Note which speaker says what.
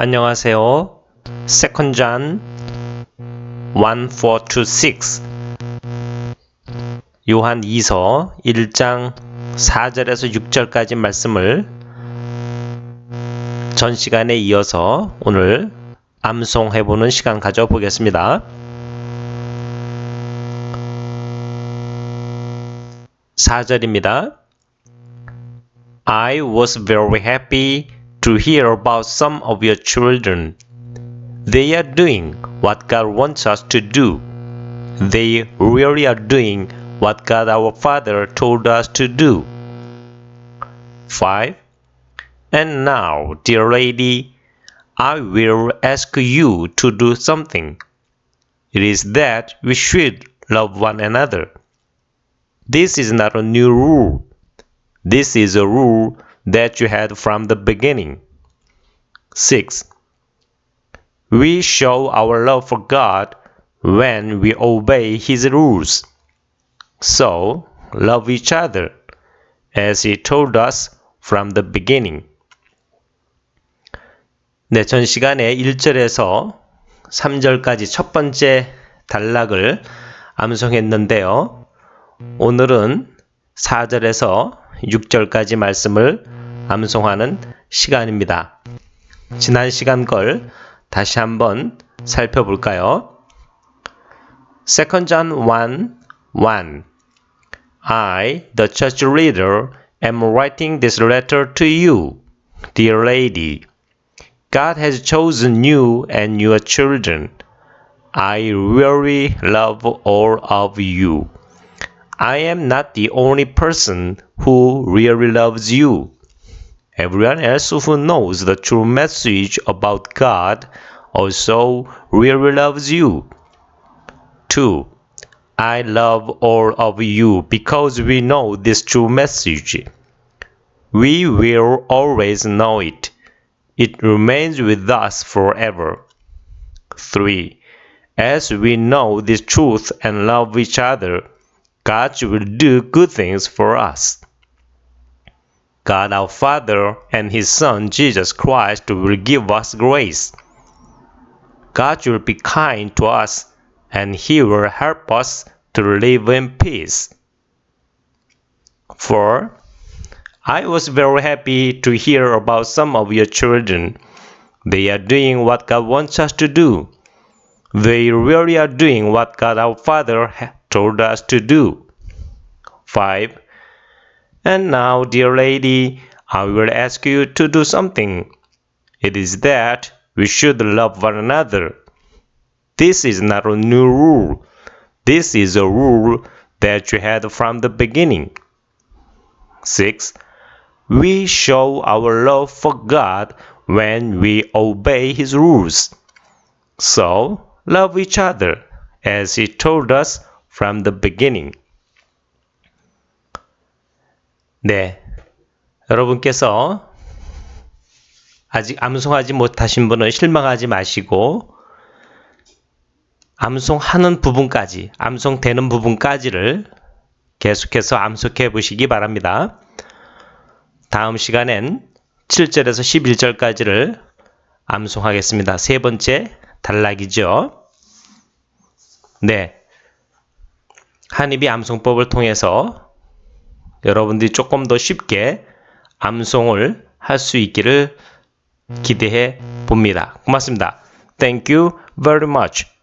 Speaker 1: 안녕하세요. Second John 1, 4 to 6 요한 2서 1장 4절에서 6절까지 말씀을 전 시간에 이어서 오늘 암송해 보는 시간 가져보겠습니다. 4절입니다. I was very happy to hear about some of your children. They are doing what God wants us to do. They really are doing what God our Father told us to do. 5. And now, dear lady, I will ask you to do something. It is that we should love one another. This is not a new rule. This is a rule that you had from the beginning. 6. We show our love for God when we obey His rules. So, love each other as He told us from the beginning. 네, 전 시간에 1절에서 3절까지 첫 번째 단락을 암송했는데요. 오늘은 4절에서 6절까지 말씀을 암송하는 시간입니다. 지난 시간 걸 다시 한번 살펴볼까요? Second John 1 1 I, the church leader, am writing this letter to you, dear lady. God has chosen you and your children. I really love all of you. I am not the only person who really loves you. Everyone else who knows the true message about God also really loves you. 2. I love all of you because we know this true message. We will always know it. It remains with us forever. 3. As we know this truth and love each other, God will do good things for us. God our Father and His Son Jesus Christ will give us grace. God will be kind to us and He will help us to live in peace. 4. I was very happy to hear about some of your children. They are doing what God wants us to do. They really are doing what God our Father told us to do. 5. And now, dear lady, I will ask you to do something. It is that we should love one another. This is not a new rule. This is a rule that you had from the beginning. 6. We show our love for God when we obey His rules. So, love each other as He told us from the beginning. 네. 여러분께서 아직 암송하지 못하신 분은 실망하지 마시고 암송하는 부분까지, 암송되는 부분까지를 계속해서 암송해 보시기 바랍니다. 다음 시간엔 7절에서 11절까지를 암송하겠습니다. 세 번째 단락이죠. 네. 한입이 암송법을 통해서 여러분들이 조금 더 쉽게 암송을 할 수 있기를 기대해 봅니다. 고맙습니다. Thank you very much.